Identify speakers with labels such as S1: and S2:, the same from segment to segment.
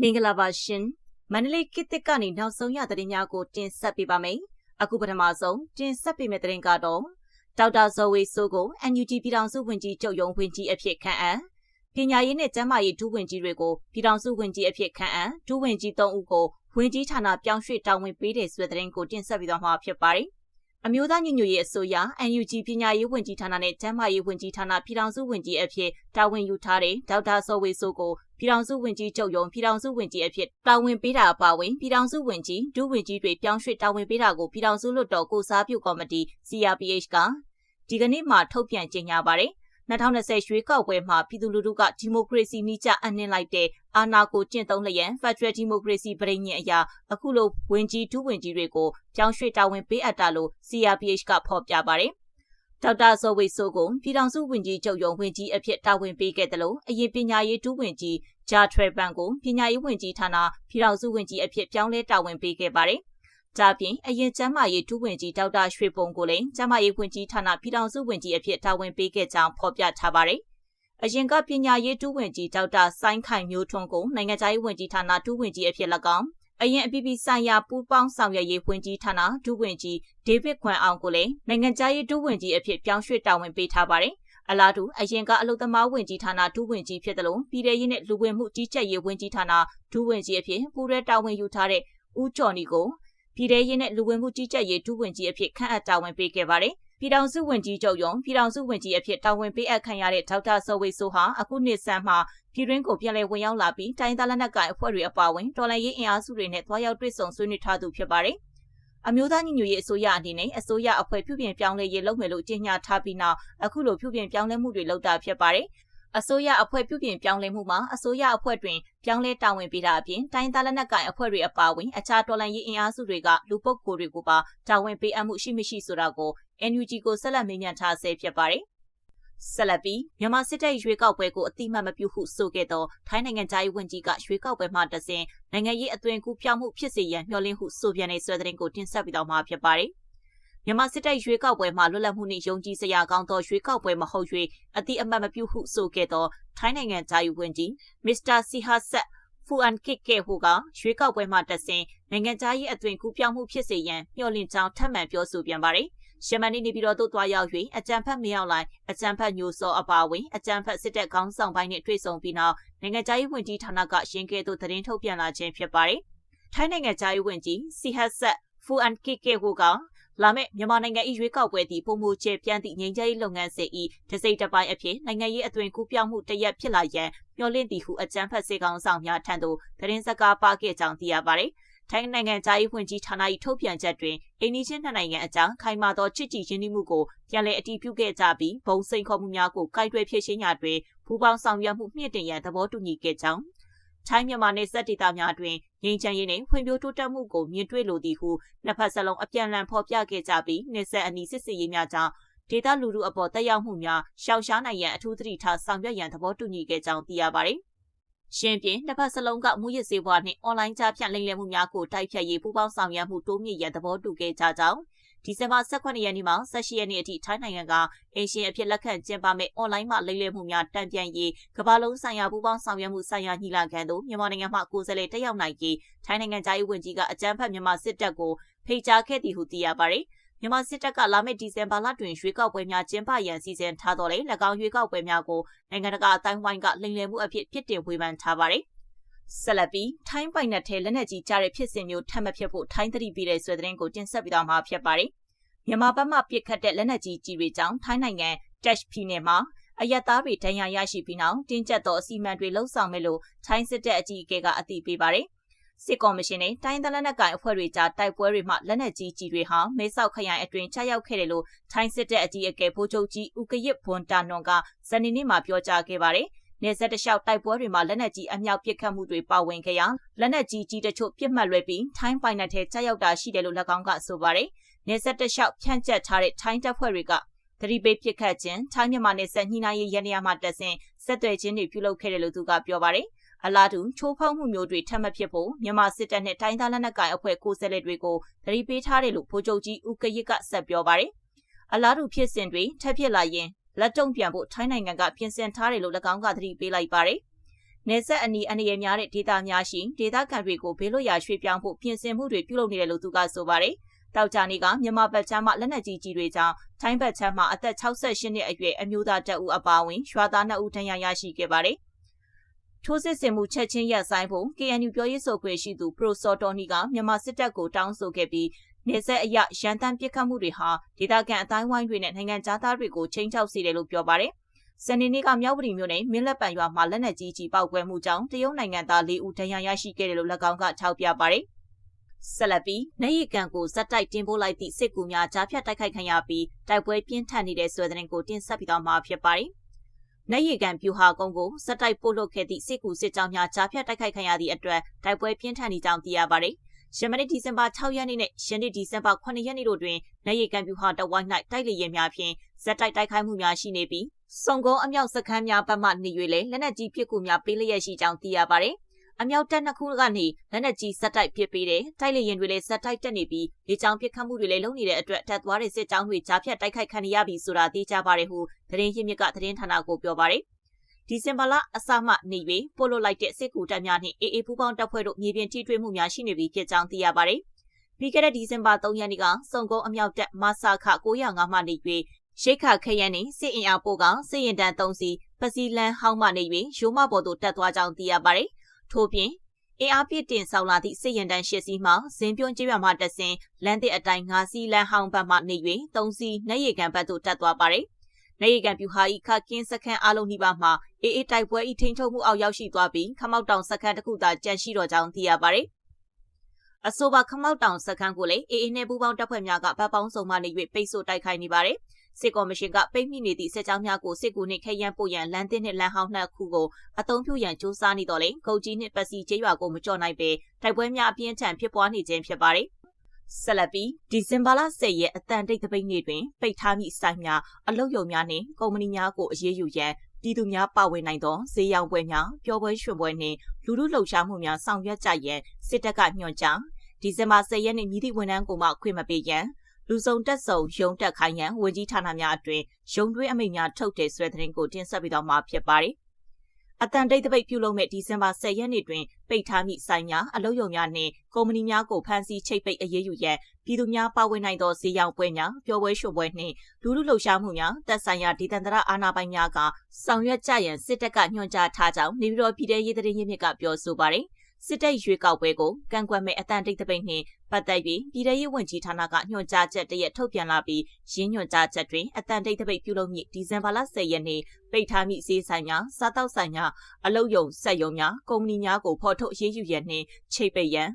S1: မင်္ဂလာပါရှင်မန္တလေးကိစ်တစ်ကနေနောက်ဆုံးရသတင်းများကိုတင်ဆက်ပေးပါမယ်အခုပထမဆုံးတင်ဆက်ပေးမယ့်သတင်းကတော့ဒေါက်တာဇော်ဝေဆိုးကို NUG ပြည်ထောင်စုဝန်ကြီးချုပ်ရုံးဝန်ကြီးအဖြစ်ခန့်အပ်ပညာရေးနဲ့ကျန်းမာရေးဒုဝန်ကြီးတွေကိုပြည်ထောင်စုဝန်ကြီးအဖြစ်ခန့်အပ်ဒုဝန်ကြီး၃ဦးကိုဝန်ကြီးဌာနပြောင်းရွှေ့တာဝန်ပေးတဲ့ဆိုတဲ့သတင်းကိုတင်ဆက်ပေးသွားမှာဖြစ်ပါတယ် အမျိုးသားညီညွတ်ရေးအစိုးရ NUG ပညာရေးဝန်ကြီးဌာနနဲ့ကျန်းမာရေးဝန်ကြီးဌာနပြည်ထောင်စုဝန်ကြီးအဖြစ်တာဝန်ယူထားတဲ့ဒေါက်တာစောဝေဆိုးကိုပြည်ထောင်စုဝန်ကြီးချုပ်ရုံးပြည်ထောင်စုဝန်ကြီးအဖြစ်တာဝန်ပေးတာအပါအဝင်ပြည်ထောင်စုဝန်ကြီးဒုဝန်ကြီးတွေပြောင်းရွှေ့တာဝန်ပေးတာကိုပြည်ထောင်စုလွှတ်တော်ကိုစားပြုကော်မတီ CRPH ကဒီကနေ့မှထုတ်ပြန်ကြေညာပါတယ် 2020ရွေးကောက်ပွဲမှာပြည်သူလူထုကဒီမိုကရေစီနိကျအနှင်းလိုက်တဲ့အာဏာကိုကျင့်သုံးလျက် Federal Democracy ပြည်ညင်အရာအခုလိုဝင်ကြီးဒုဝင်ကြီးတွေကိုပြောင်းရွှေ့တာဝန်ပေးအပ်တာလို့ CRPH ကဖော်ပြပါတယ်။ဒေါက်တာဇော်ဝေဆိုးကိုပြည်ထောင်စုဝန်ကြီးချုပ်ရုံးဝန်ကြီးအဖြစ်တာဝန်ပေးခဲ့တယ်လို့အရင်ပညာရေးဒုဝန်ကြီးဂျာထရပန်ကိုပညာရေးဝန်ကြီးဌာနပြည်ထောင်စုဝန်ကြီးအဖြစ်ပြောင်းလဲတာဝန်ပေးခဲ့ပါတယ်။ ဒါပြင်အရင်ကျမ်းမာရေးဒုဝန်ကြီးဒေါက်တာရွှေပုံကိုလည်းကျမ်းမာရေးဝန်ကြီးဌာနပြည်ထောင်စုဝန်ကြီးအဖြစ်တာဝန်ပေးခဲ့ကြောင်းဖော်ပြထားပါတယ်။အရင်ကပညာရေးဒုဝန်ကြီးဒေါက်တာစိုင်းခိုင်မျိုးထွန်းကိုနိုင်ငံခြားရေးဝန်ကြီးဌာနဒုဝန်ကြီးအဖြစ်၎င်းအရင်အပြည်ပြည်ဆိုင်ရာပူးပေါင်းဆောင်ရွက်ရေးဝန်ကြီးဌာနဒုဝန်ကြီးဒေးဗစ်ခွန်အောင်ကိုလည်းနိုင်ငံခြားရေးဒုဝန်ကြီးအဖြစ်ပြောင်းရွှေ့တာဝန်ပေးထားပါတယ်။အလားတူအရင်ကအလုသမားဝင်ကြီးဌာနဒုဝန်ကြီးဖြစ်တယ်လို့ပြည်ထရေးနဲ့လူဝင်မှုကြီးကြပ်ရေးဝန်ကြီးဌာနဒုဝန်ကြီးအဖြစ်ပူးရဲတာဝန်ယူထားတဲ့ဦးကျော်နီကို ပြည်ထရေးနဲ့လူဝင်မှုကြီးကြပ်ရေးဒုဝန်ကြီးအဖြစ်ခန့်အပ်တာဝန်ပေးခဲ့ပါတယ်။ပြည်ထောင်စုဝန်ကြီးချုပ်ယုံပြည်ထောင်စုဝန်ကြီးအဖြစ်တာဝန်ပေးအပ်ခံရတဲ့ဒေါက်တာစောဝေဆိုဟာအခုနှစ်ဆန်းမှာပြည်တွင်းကိုပြန်လည်ဝင်ရောက်လာပြီးတိုင်းသားလက်နက်ကိုင်အဖွဲ့တွေအပါအဝင်တော်လှန်ရေးအင်အားစုတွေနဲ့တွားရောက်တွေ့ဆုံဆွေးနွေးထားသူဖြစ်ပါတယ်။အမျိုးသားညီညွတ်ရေးအစိုးရအနေနဲ့အစိုးရအဖွဲ့ပြုပြင်ပြောင်းလဲရေးလုပ်မယ်လို့ကြေညာထားပြီးနောက်အခုလိုပြုပြင်ပြောင်းလဲမှုတွေလုပ်တာဖြစ်ပါတယ်။ အစိုးရအဖွဲ့ပြုပြင်ပြောင်းလဲမှုမှာအစိုးရအဖွဲ့တွင်ပြောင်းလဲတာဝန်ပေးတာအပြင်တိုင်းသားလက်နက်ကိုင်အဖွဲ့တွေအပါအဝင်အခြားတော်လှန်ရေးအင်အားစုတွေကလူပုဂ္ဂိုလ်တွေကိုပါတာဝန်ပေးအပ်မှုရှိမရှိဆိုတာကို NUG ကိုဆက်လက်မေးမြန်းထားဆဲဖြစ်ပါတယ်။ဆက်လက်ပြီးမြန်မာစစ်တပ်ရွေးကောက်ပွဲကိုအတိမတ်မပြုဟုဆိုခဲ့သောထိုင်းနိုင်ငံသားရေးဝန်ကြီးကရွေးကောက်ပွဲမှာတစဉ်နိုင်ငံရေးအသွင်ကူးပြောင်းမှုဖြစ်စေရန်မျှော်လင့်ဟုဆိုပြန်တဲ့ဆွဲတဲ့ကိုတင်ဆက်ပြီးတော့မှာဖြစ်ပါတယ်။ မြန်မာစစ်တပ်ရွေးကောက်ပွဲမှာလွတ်လပ်မှုနှင့်ယုံကြည်စရာကောင်းသောရွေးကောက်ပွဲမဟုတ်၍အတိအမှတ်မပြုဟုဆိုခဲ့သောထိုင်းနိုင်ငံသားယူဝင်ကြီးမစ္စတာစီဟာဆက်ဖူအန်ကစ်ကေဟူကရွေးကောက်ပွဲမှာတဆင်နိုင်ငံသားရေးအသွင်ကူးပြောင်းမှုဖြစ်စေရန်မျှော်လင့်ကြောင်းထပ်မံပြောဆိုပြန်ပါတယ်။ရှမနီနေပြည်တော်သို့တွားရောက်၍အကြံဖက်မရောက်လိုက်အကြံဖက်ညိုစောအပါဝင် အကြံဖက်စစ်တပ်ခေါင်းဆောင်ပိုင်းနှင့်တွေ့ဆုံပြီးနောက်နိုင်ငံသားရေးဝန်ကြီးဌာနကရင်းကဲသို့သတင်းထုတ်ပြန်လာခြင်းဖြစ်ပါတယ်။ထိုင်းနိုင်ငံသားရေးဝန်ကြီးစီဟတ်ဆက်ဖူအန်ကစ်ကေဟူက လာမယ့်မြန်မာနိုင်ငံ၏ရွေးကောက်ပွဲသည်ပုံမူချေပြန့်သည့်ငြိမ်းချမ်းရေးလုပ်ငန်းစဉ်၏တစိမ့်တစ်ပိုင်းအဖြစ်နိုင်ငံရေးအသွင်ကူးပြောင်းမှုတရက်ဖြစ်လာရန်မျှော်လင့်သည်ဟုအကြံဖတ်စေကောင်ဆောင်များထံသို့သတင်းစကားပါခဲ့ကြောင်းသိရပါသည်။ထိုင်းနိုင်ငံသားရေးဝန်ကြီးဌာန၏ထုတ်ပြန်ချက်တွင်အိန္ဒိချင်းနှစ်နိုင်ငံအကြားခိုင်မာသောချစ်ကြည်ရင်းနှီးမှုကိုပြန်လည်အတည်ပြုခဲ့ကြပြီးဘုံစိန်ခေါ်မှုများကိုကိုက်တွယ်ဖြည့်ရှင်းရာတွင်ပူးပေါင်းဆောင်ရွက်မှုမြင့်တင်ရန်သဘောတူညီခဲ့ကြောင်း ထိုင်းမြန်မာနယ်စပ်ဒေသများတွင်ငြိမ်းချမ်းရေးနှင့်ဖွံ့ဖြိုးတိုးတက်မှုကိုမြင်တွေ့လိုသည်ဟုနှစ်ဖက်စလုံးအပြန်အလှန်ဖော်ပြခဲ့ကြပြီးနယ်စပ်အနီးစစ်ဆေးရေးများကြောင့်ဒေသလူထုအပေါ်တက်ရောက်မှုများရှောင်ရှားနိုင်ရန်အထူးသတိထားဆောင်ရွက်ရန်သဘောတူညီခဲ့ကြောင်းသိရပါသည်။ ရှင်းပြတစ်ဖက်စလုံးကမူရစ်စေဘွားနှင့်အွန်လိုင်းကြားဖြန့်လိမ်လည်မှုများကိုတိုက်ဖြတ်ရေးပူးပေါင်းဆောင်ရွက်မှုတိုးမြင့်ရန်သဘောတူခဲ့ကြကြောင်းဒီဇင်ဘာ18ရက်နေ့မှ18ရက်နေ့အထိထိုင်းနိုင်ငံကအင်ရှင်အဖြစ်လက်ခံကျင်းပမဲ့အွန်လိုင်းမှာလိမ့်လည်မှုများတံပြန်ရေးကမ္ဘာလုံးဆိုင်ရာပူးပေါင်းဆောင်ရွက်မှုဆိုင်ရာညီလာခံသို့မြန်မာနိုင်ငံမှကိုယ်စားလှယ်တက်ရောက်နိုင်ပြီးထိုင်းနိုင်ငံသားရေးဝန်ကြီးကအကြမ်းဖက်မြန်မာစစ်တပ်ကိုဖိတ်ကြားခဲ့သည်ဟုသိရပါတယ်။ မြန်မာစစ်တပ်ကလာမယ့်ဒီဇင်ဘာလတွင်ရွေးကောက်ပွဲများကျင်းပရန်စီစဉ်ထားတော်လေ၎င်းရွေးကောက်ပွဲများကိုနိုင်ငံတကာအတိုင်းဝိုင်းကလိမ်လည်မှုအဖြစ်ပြစ်တင်ဝေဖန်ထားပါတယ်။ဆက်လက်ပြီးထိုင်းပိုင်နက်ထဲလက်နက်ကြီးကြားတဲ့ဖြစ်စဉ်မျိုးထပ်မဖြစ်ဖို့ထိုင်းသတိပေးတဲ့ဆွေသတင်းကိုတင်ဆက်ပြီးတော့မှာဖြစ်ပါတယ်။မြန်မာဘက်မှပစ်ခတ်တဲ့လက်နက်ကြီးကြီးတွေကြောင့်ထိုင်းနိုင်ငံတက်ရှ်ပြည်နယ်မှာအယက်သားတွေဒဏ်ရာရရှိပြီးနောက်တင်းကျပ်သောအစီအမံတွေလှုပ်ဆောင်မယ်လို့ထိုင်းစစ်တပ်အကြီးအကဲကအသိပေးပါတယ်။ စစ်ကော်မရှင်နဲ့တိုင်းသလက်နက်ကိုင်အဖွဲ့တွေကြားတိုက်ပွဲတွေမှာလက်နက်ကြီးကြီးတွေဟာမဲဆောက်ခရိုင်အတွင်းချရောက်ခဲ့တယ်လို့ထိုင်းစစ်တပ်အကြီးအကဲဗိုလ်ချုပ်ကြီးဦးကရစ်ဘွန်တာနွန်ကဇန်နီနေ့မှာပြောကြားခဲ့ပါတယ်။နေဆက်တလျှောက်တိုက်ပွဲတွေမှာလက်နက်ကြီးအမြောက်ပစ်ခတ်မှုတွေပါဝင်ခဲ့ရာလက်နက်ကြီးကြီးတချို့ပြစ်မှတ်လွှဲပြီးထိုင်းပိုင်နက်ထဲကြားရောက်တာရှိတယ်လို့၎င်းကဆိုပါတယ်။နေဆက်တလျှောက်ဖြန့်ကျက်ထားတဲ့ထိုင်းတပ်ဖွဲ့တွေကသတိပေးပစ်ခတ်ခြင်းထိုင်းမြန်မာနယ်စပ်ညှိနှိုင်းရေးရန်ရမှာတက်ဆင်ဆက်သွယ်ခြင်းတွေပြုလုပ်ခဲ့တယ်လို့သူကပြောပါတယ် အလားတူချိုးဖောက်မှုမျိုးတွေထပ်မဖြစ်ဖို့မြန်မာစစ်တပ်နဲ့တိုင်းသားလက်နက်ကိုင်အဖွဲ့ကိုယ်စားလှယ်တွေကိုသတိပေးထားတယ်လို့ဗိုလ်ချုပ်ကြီးဦးကရစ်ကဆက်ပြောပါတယ်အလားတူဖြစ်စဉ်တွေထပ်ဖြစ်လာရင်လက်တုံ့ပြန်ဖို့ထိုင်းနိုင်ငံကပြင်ဆင်ထားတယ်လို့၎င်းကသတိပေးလိုက်ပါတယ်နေဆက်အနီးအနေရများတဲ့ဒေသများရှိဒေသခံတွေကိုဘေးလွတ်ရာရွှေ့ပြောင်းဖို့ပြင်ဆင်မှုတွေပြုလုပ်နေတယ်လို့သူကဆိုပါတယ်။တောက်ကြနေကမြန်မာဘက်ချမ်းမှလက်နက်ကြီးကြီးတွေကြောင့်ထိုင်းဘက်ချမ်းမှအသက်68နှစ်အရွယ်အမျိုးသားတပ်ဦးအပါအဝင်ရွာသား2ဦးထဏ်ရာရရှိခဲ့ပါတယ်။ ထိုးစစ်ဆင်မှုချက်ချင်းရပ်ဆိုင်းဖို့ KNU ပြောရေးဆိုခွင့်ရှိသူပရိုစော်တော်နီကမြန်မာစစ်တပ်ကိုတောင်းဆိုခဲ့ပြီးနေဆက်အရရန်တမ်းပစ်ခတ်မှုတွေဟာဒေသခံအတိုင်းဝိုင်းတွေနဲ့နိုင်ငံသားတွေကိုချိန်ချောက်စေတယ်လို့ပြောပါတယ်။စနေနေ့ကမြောက်ပရီမြို့နယ်မင်းလက်ပံရွာမှာလက်နက်ကြီးကြီးပောက်ကွဲမှုကြောင့်တရုတ်နိုင်ငံသား၄ဦးဒဏ်ရာရရှိခဲ့တယ်လို့၎င်းကထောက်ပြပါတယ်။ဆက်လက်ပြီးနေရီကန်ကိုဇက်တိုက်တင်ပို့လိုက်သည့်စစ်ကူများကြားဖြတ်တိုက်ခိုက်ခံရပြီးတိုက်ပွဲပြင်းထန်နေတဲ့ဆွေတဲ့ကိုတင်ဆက်ပြီးတော့မှာဖြစ်ပါတယ်။ နေရီကန်ပြူဟာကုန်းကိုဇက်တိုက်ပို့လုပ်ခဲ့သည့်စစ်ကူစစ်ကြောင်းများကြားဖြတ်တိုက်ခိုက်ခံရသည့်အတွက်တိုက်ပွဲပြင်းထန်နေကြောင်းသိရပါတယ်။ယမနေ့ဒီဇင်ဘာ6ရက်နေ့နဲ့ယနေ့ဒီဇင်ဘာ9ရက်နေ့တို့တွင်နေရီကန်ပြူဟာတဝိုင်း၌တိုက်လေယာဉ်များဖြင့်ဇက်တိုက်တိုက်ခိုက်မှုများရှိနေပြီးစုံကုန်းအမြောက်စခန်းများဘက်မှနေ၍လေလက်နက်ကြီးပစ်ကူများပေးလျက်ရှိကြောင်းသိရပါတယ်။ အမြောက်တပ်နှစ်ခုကနေလက်နက်ကြီးစက်တိုက်ပစ်ပေးတယ်။တိုက်လေရင်တွေလည်းစက်တိုက်တက်နေပြီးလေကြောင်းပစ်ခတ်မှုတွေလည်းလုပ်နေတဲ့အတွက်တက်သွားတဲ့စစ်ကြောင်းတွေကြားဖြတ်တိုက်ခိုက်ခံရပြီဆိုတာသိကြပါတယ်ဟုသတင်းရင်းမြစ်ကသတင်းဌာနကိုပြောပါတယ်။ဒီဇင်ဘာလအစမှနေ၍ပို့လို့လိုက်တဲ့စစ်ကူတပ်များနှင့်အေးအေးပူးပေါင်းတပ်ဖွဲ့တို့မြေပြင်ထိတွေ့မှုများရှိနေပြီဖြစ်ကြောင်းသိရပါတယ်။ပြီးခဲ့တဲ့ဒီဇင်ဘာ3ရက်နေ့ကစုံကုန်းအမြောက်တပ်မဆာခ905မှနေ၍ရိတ်ခခရန်နှင့်စစ်အင်အားပို့ကစစ်ရင်တန်း၃စီပစီလန်ဟောင်းမှနေ၍ရိုးမပေါ်သို့တက်သွားကြောင်းသိရပါတယ်။ ထို့ပြင်အင်အားပြည့်တင်ဆောင်လာသည့်စစ်ရင်တန်း၈စီးမှဇင်းပြုံးကျေးရွာမှတဆင်လမ်းတစ်အတိုင်း၅စီးလမ်းဟောင်းဘက်မှနေ၍၃စီးနှက်ရည်ကန်ဘက်သို့တက်သွားပါတယ်။နေရီကန်ပြူဟာဤခကင်းစခန်းအလုံးနှိပါမှာအေးအေးတိုက်ပွဲဤထိန်ချုပ်မှုအောက်ရောက်ရှိသွားပြီးခမောက်တောင်စခန်းတစ်ခုသာကြန့်ရှိတော့ကြောင်းသိရပါတယ်။အဆိုပါခမောက်တောင်စခန်းကိုလည်းအေးအေးနဲ့ပူးပေါင်းတပ်ဖွဲ့များကဗတ်ပေါင်းစုံမှနေ၍ပိတ်ဆို့တိုက်ခိုက်နေပါတယ်။ စစ်ကော်မရှင်ကပိတ်မိနေသည့်စစ်ကြောင်းများကိုစစ်ကူနှင့်ခရမ်းပို့ရန်လမ်းသစ်နှင့်လမ်းဟောင်းနှစ်ခုကိုအသုံးပြုရန်စ조사နေတော့လေဂုတ်ကြီးနှင့်ပစီကျေးရွာကိုမကြော်နိုင်ပေတိုက်ပွဲများအပြင်းထန်ဖြစ်ပွားနေခြင်းဖြစ်ပါတယ်ဆက်လက်ပြီးဒီဇင်ဘာလ10ရက်အတန်တိတ်တပိတ်နေ့တွင်ပိတ်ထားမိဆိုင်များအလုပ်ရုံများနှင့်ကုမ္ပဏီများကိုအရေးယူရန်ပြည်သူများပါဝင်နိုင်သောဈေးရောင်းပွဲများပျော်ပွဲရွှင်ပွဲနှင့်လူလူလှုပ်ရှားမှုများဆောင်ရွက်ကြရန်စစ်တပ်ကညွှန်ကြားဒီဇင်ဘာ10ရက်နေ့မြည်သည့်ဝန်ထမ်းကိုမှခွင့်မပေးရန် လူစုံတက်စုံရုံတက်ခိုင်းရန်ဝန်ကြီးဌာနများအတွင်ရုံတွင်းအမိန့်များထုတ်တဲ့ဆွဲတဲ့ကိုတင်ဆက်ပြီးတော့မှာဖြစ်ပါတယ်။အတန်တိတ်တပိတ်ပြုလုပ်မဲ့ဒီဇင်ဘာ10ရက်နေ့တွင်ပိတ်ထားမိဆိုင်များအလုပ်ရုံများနှင့်ကုမ္ပဏီများကိုဖမ်းဆီးချိတ်ပိတ်အရေးယူရန်ပြည်သူများပါဝင်နိုင်သောဈေးရောင်းပွဲများပျော်ပွဲရွှင်ပွဲနှင့်လူလူလှုပ်ရှားမှုများတပ်ဆိုင်ရာဒေသန္တရအာဏာပိုင်များကဆောင်ရွက်ကြရန်စစ်တပ်ကညွှန်ကြားထားကြောင်းနေပြည်တော်ပြည်ထရေးသတင်းရင်းမြစ်ကပြောဆိုပါတယ်။ စစ်တပ်ရွေးကောက်ပွဲကိုကန့်ကွက်မဲ့အတန်တိတ်တပိတ်နှင့်ပတ်သက်ပြီးပြည်ထရေးဝန်ကြီးဌာနကညွှန်ကြားချက်တရက်ထုတ်ပြန်လာပြီးရင်းညွှန်ကြားချက်တွင်အတန်တိတ်တပိတ်ပြုလုပ်မည့်ဒီဇင်ဘာလ10ရက်နေ့ပိတ်ထားမည့်ဈေးဆိုင်များစားတောက်ဆိုင်များအလုပ်ရုံစက်ရုံများကုမ္ပဏီများကိုဖော်ထုတ်အရေးယူရန်နှင့်ချိတ်ပိတ်ရန်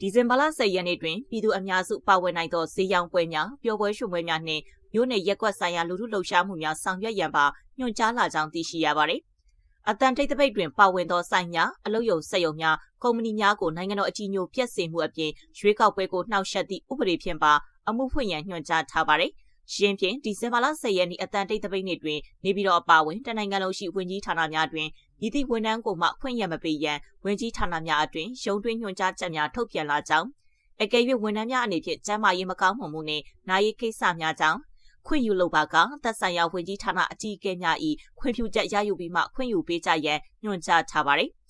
S1: ဒီဇင်ဘာလ10ရက်နေ့တွင်ပြည်သူအများစုပါဝင်နိုင်သောဈေးရောင်းပွဲများပျော်ပွဲရွှင်ပွဲများနှင့်မြို့နယ်ရက်ကွက်ဆိုင်ရာလူထုလှုပ်ရှားမှုများဆောင်ရွက်ရန်ပါညွှန်ကြားလာကြောင်းသိရှိရပါသည် အတန်ထိတ်တပိတ်တွင်ပါဝင်သောဆိုင်များအလုပ်ရုံစက်ရုံများကုမ္ပဏီများကိုနိုင်ငံတော်အကြီးအကျယ်ပြက်စင်မှုအပြင်ရွေးကောက်ပွဲကိုနှောက်ယှက်သည့်ဥပဒေဖြင့်ပါအမှုဖွင့်ရန်ညွှန်ကြားထားပါတယ်။ရှင်းဖြင့်ဒီဇင်ဘာလ10ရက်နေ့အတန်တိတ်တပိတ်နေ့တွင်နေပြည်တော်အပါအဝင်တနိုင်ငံလုံးရှိဝန်ကြီးဌာနများတွင်ဤသည့်ဝန်ထမ်းကိုမှခွင့်ရမပေးရန်ဝန်ကြီးဌာနများအတွင်ရုံးတွင်းညွှန်ကြားချက်များထုတ်ပြန်လာကြောင်းအကယ်၍ဝန်ထမ်းများအနေဖြင့်ကျန်းမာရေးမကောင်းမှုနှင့်နာရေးကိစ္စများကြောင့် ခွင့်ယူလိုပါကသက်ဆိုင်ရာဝန်ကြီးဌာနအကြီးအကဲများ၏ခွင့်ပြုချက်ရယူပြီးမှခွင့်ယူပေးကြရန်ညွှန်ကြားထားပါတယ်။